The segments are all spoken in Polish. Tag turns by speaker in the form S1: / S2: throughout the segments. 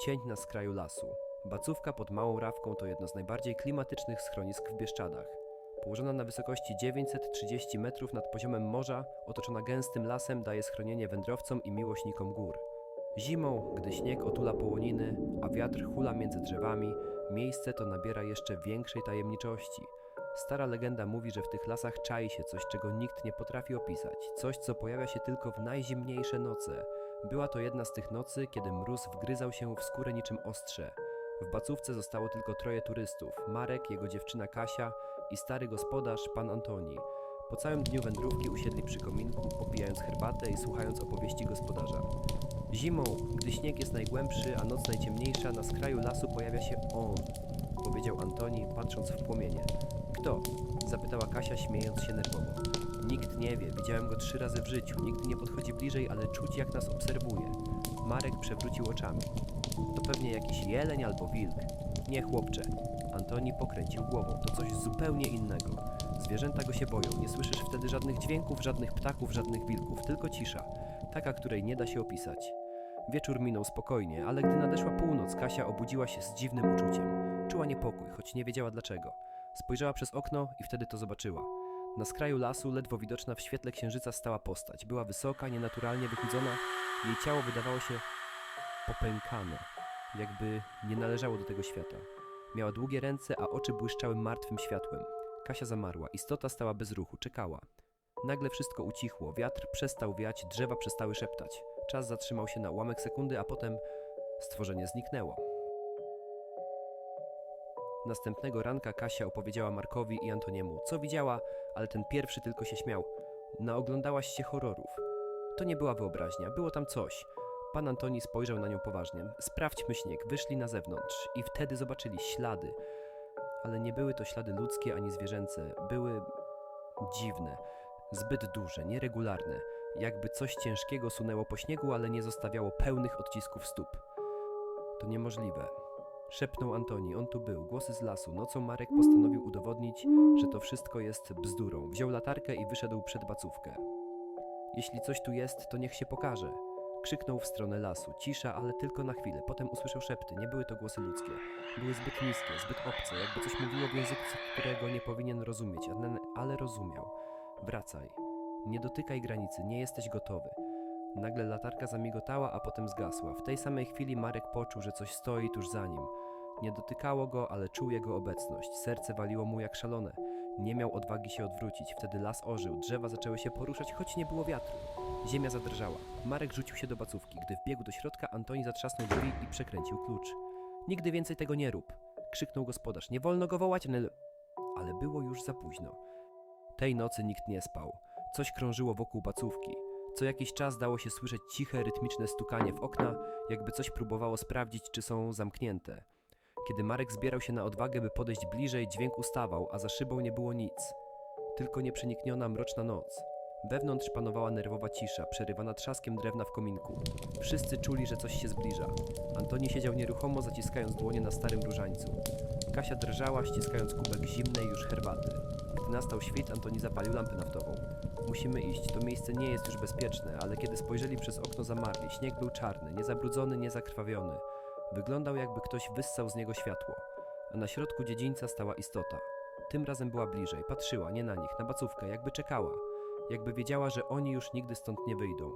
S1: Cień na skraju lasu. Bacówka pod Małą Rawką to jedno z najbardziej klimatycznych schronisk w Bieszczadach. Położona na wysokości 930 metrów nad poziomem morza, otoczona gęstym lasem, daje schronienie wędrowcom i miłośnikom gór. Zimą, gdy śnieg otula połoniny, a wiatr hula między drzewami, miejsce to nabiera jeszcze większej tajemniczości. Stara legenda mówi, że w tych lasach czai się coś, czego nikt nie potrafi opisać, coś, co pojawia się tylko w najzimniejsze noce. Była to jedna z tych nocy, kiedy mróz wgryzał się w skórę niczym ostrze. W Bacówce zostało tylko troje turystów: Marek, jego dziewczyna Kasia i stary gospodarz, pan Antoni. Po całym dniu wędrówki usiedli przy kominku, popijając herbatę i słuchając opowieści gospodarza. Zimą, gdy śnieg jest najgłębszy, a noc najciemniejsza, na skraju lasu pojawia się on, powiedział Antoni, patrząc w płomienie. Kto? zapytała Kasia, śmiejąc się nerwowo. Nikt nie wie, widziałem go trzy razy w życiu, nigdy nie podchodzi bliżej, ale czuć jak nas obserwuje. Marek przewrócił oczami. To pewnie jakiś jeleń albo wilk. Nie, chłopcze. Antoni pokręcił głową. To coś zupełnie innego. Zwierzęta go się boją. Nie słyszysz wtedy żadnych dźwięków, żadnych ptaków, żadnych wilków, tylko cisza. Taka, której nie da się opisać. Wieczór minął spokojnie, ale gdy nadeszła północ, Kasia obudziła się z dziwnym uczuciem. Czuła niepokój, choć nie wiedziała dlaczego. Spojrzała przez okno i wtedy to zobaczyła. Na skraju lasu, ledwo widoczna w świetle księżyca, stała postać. Była wysoka, nienaturalnie wychudzona. Jej ciało wydawało się popękane, jakby nie należało do tego świata. Miała długie ręce, a oczy błyszczały martwym światłem. Kasia zamarła, istota stała bez ruchu, czekała. Nagle wszystko ucichło, wiatr przestał wiać, drzewa przestały szeptać. Czas zatrzymał się na ułamek sekundy, a potem stworzenie zniknęło. Następnego ranka Kasia opowiedziała Markowi i Antoniemu, co widziała, ale ten pierwszy tylko się śmiał. Naoglądałaś się horrorów. To nie była wyobraźnia, było tam coś. Pan Antoni spojrzał na nią poważnie. Sprawdźmy śnieg, wyszli na zewnątrz i wtedy zobaczyli ślady. Ale nie były to ślady ludzkie ani zwierzęce, były dziwne, zbyt duże, nieregularne. Jakby coś ciężkiego sunęło po śniegu, ale nie zostawiało pełnych odcisków stóp. To niemożliwe. Szepnął Antoni, on tu był, głosy z lasu. Nocą Marek postanowił udowodnić, że to wszystko jest bzdurą. Wziął latarkę i wyszedł przed bacówkę. Jeśli coś tu jest, to niech się pokaże. Krzyknął w stronę lasu. Cisza, ale tylko na chwilę. Potem usłyszał szepty. Nie były to głosy ludzkie. Były zbyt niskie, zbyt obce, jakby coś mówiło w języku, którego nie powinien rozumieć, ale- rozumiał. Wracaj. Nie dotykaj granicy, nie jesteś gotowy. Nagle latarka zamigotała, a potem zgasła. W tej samej chwili Marek poczuł, że coś stoi tuż za nim. Nie dotykało go, ale czuł jego obecność. Serce waliło mu jak szalone. Nie miał odwagi się odwrócić. Wtedy las ożył, drzewa zaczęły się poruszać, choć nie było wiatru. Ziemia zadrżała. Marek rzucił się do bacówki. Gdy wbiegł do środka, Antoni zatrzasnął drzwi i przekręcił klucz. Nigdy więcej tego nie rób! krzyknął gospodarz. Nie wolno go wołać, ale... ale było już za późno. Tej nocy nikt nie spał. Coś krążyło wokół bacówki. Co jakiś czas dało się słyszeć ciche, rytmiczne stukanie w okna, jakby coś próbowało sprawdzić, czy są zamknięte. Kiedy Marek zbierał się na odwagę, by podejść bliżej, dźwięk ustawał, a za szybą nie było nic. Tylko nieprzenikniona, mroczna noc. Wewnątrz panowała nerwowa cisza, przerywana trzaskiem drewna w kominku. Wszyscy czuli, że coś się zbliża. Antoni siedział nieruchomo, zaciskając dłonie na starym różańcu. Kasia drżała, ściskając kubek zimnej już herbaty. Gdy nastał świt, Antoni zapalił lampę naftową. Musimy iść, to miejsce nie jest już bezpieczne, ale kiedy spojrzeli przez okno zamarli. Śnieg był czarny, niezabrudzony, niezakrwawiony. Wyglądał jakby ktoś wyssał z niego światło. A na środku dziedzińca stała istota. Tym razem była bliżej, patrzyła, nie na nich, na bacówkę, jakby czekała. Jakby wiedziała, że oni już nigdy stąd nie wyjdą.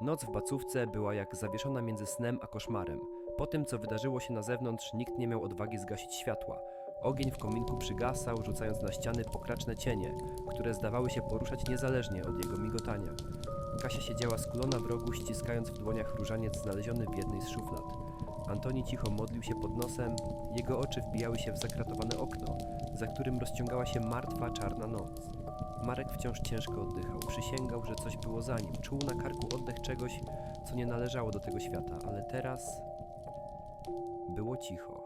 S1: Noc w bacówce była jak zawieszona między snem a koszmarem. Po tym, co wydarzyło się na zewnątrz, nikt nie miał odwagi zgasić światła. Ogień w kominku przygasał, rzucając na ściany pokraczne cienie, które zdawały się poruszać niezależnie od jego migotania. Kasia siedziała skulona w rogu, ściskając w dłoniach różaniec znaleziony w jednej z szuflad. Antoni cicho modlił się pod nosem, jego oczy wbijały się w zakratowane okno, za którym rozciągała się martwa, czarna noc. Marek wciąż ciężko oddychał, przysięgał, że coś było za nim, czuł na karku oddech czegoś, co nie należało do tego świata, ale teraz było cicho.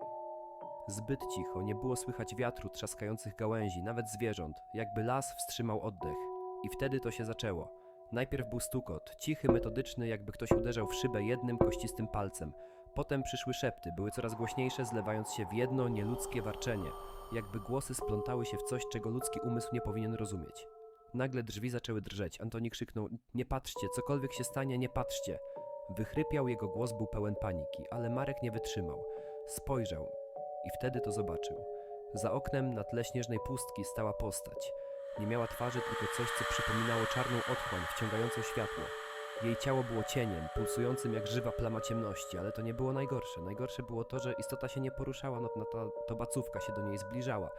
S1: Zbyt cicho, nie było słychać wiatru trzaskających gałęzi, nawet zwierząt, jakby las wstrzymał oddech. I wtedy to się zaczęło. Najpierw był stukot, cichy, metodyczny, jakby ktoś uderzał w szybę jednym kościstym palcem. Potem przyszły szepty, były coraz głośniejsze, zlewając się w jedno nieludzkie warczenie, jakby głosy splątały się w coś, czego ludzki umysł nie powinien rozumieć. Nagle drzwi zaczęły drżeć. Antoni krzyknął: Nie patrzcie, cokolwiek się stanie, nie patrzcie. Wychrypiał, jego głos był pełen paniki, ale Marek nie wytrzymał. Spojrzał i wtedy to zobaczył. Za oknem na tle śnieżnej pustki stała postać. Nie miała twarzy, tylko coś, co przypominało czarną otchłań wciągającą światło. Jej ciało było cieniem, pulsującym jak żywa plama ciemności, ale to nie było najgorsze. Najgorsze było to, że istota się nie poruszała, no, no to, to bacówka się do niej zbliżała.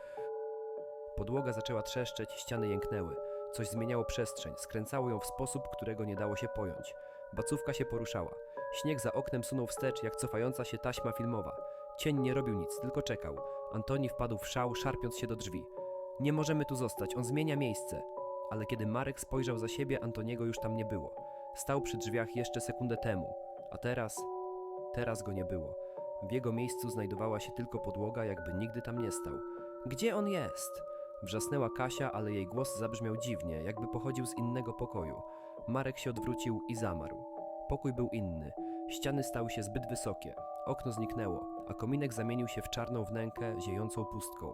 S1: Podłoga zaczęła trzeszczeć, ściany jęknęły. Coś zmieniało przestrzeń, skręcało ją w sposób, którego nie dało się pojąć. Bacówka się poruszała. Śnieg za oknem sunął wstecz, jak cofająca się taśma filmowa. Cień nie robił nic, tylko czekał. Antoni wpadł w szał, szarpiąc się do drzwi. Nie możemy tu zostać, on zmienia miejsce. Ale kiedy Marek spojrzał za siebie, Antoniego już tam nie było. Stał przy drzwiach jeszcze sekundę temu, a teraz. Teraz go nie było. W jego miejscu znajdowała się tylko podłoga, jakby nigdy tam nie stał. Gdzie on jest? Wrzasnęła Kasia, ale jej głos zabrzmiał dziwnie, jakby pochodził z innego pokoju. Marek się odwrócił i zamarł. Pokój był inny. Ściany stały się zbyt wysokie. Okno zniknęło, a kominek zamienił się w czarną wnękę ziejącą pustką.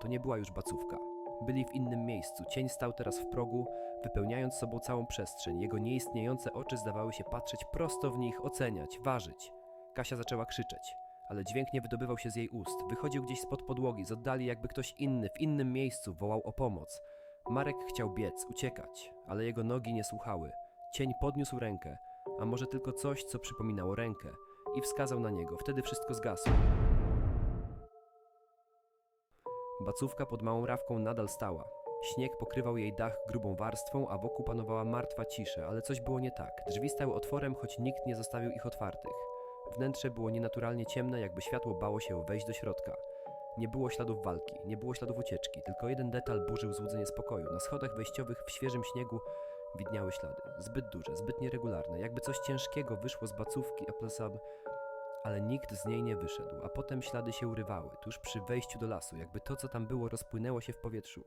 S1: To nie była już bacówka. Byli w innym miejscu. Cień stał teraz w progu, wypełniając sobą całą przestrzeń. Jego nieistniejące oczy zdawały się patrzeć prosto w nich, oceniać, ważyć. Kasia zaczęła krzyczeć, ale dźwięk nie wydobywał się z jej ust. Wychodził gdzieś spod podłogi, z oddali jakby ktoś inny, w innym miejscu, wołał o pomoc. Marek chciał biec, uciekać, ale jego nogi nie słuchały. Cień podniósł rękę, a może tylko coś, co przypominało rękę, i wskazał na niego. Wtedy wszystko zgasło. Bacówka pod małą rawką nadal stała. Śnieg pokrywał jej dach grubą warstwą, a wokół panowała martwa cisza, ale coś było nie tak. Drzwi stały otworem, choć nikt nie zostawił ich otwartych. Wnętrze było nienaturalnie ciemne, jakby światło bało się wejść do środka. Nie było śladów walki, nie było śladów ucieczki, tylko jeden detal burzył złudzenie spokoju. Na schodach wejściowych w świeżym śniegu widniały ślady. Zbyt duże, zbyt nieregularne, jakby coś ciężkiego wyszło z bacówki, a plasab... Ale nikt z niej nie wyszedł, a potem ślady się urywały, tuż przy wejściu do lasu, jakby to, co tam było, rozpłynęło się w powietrzu.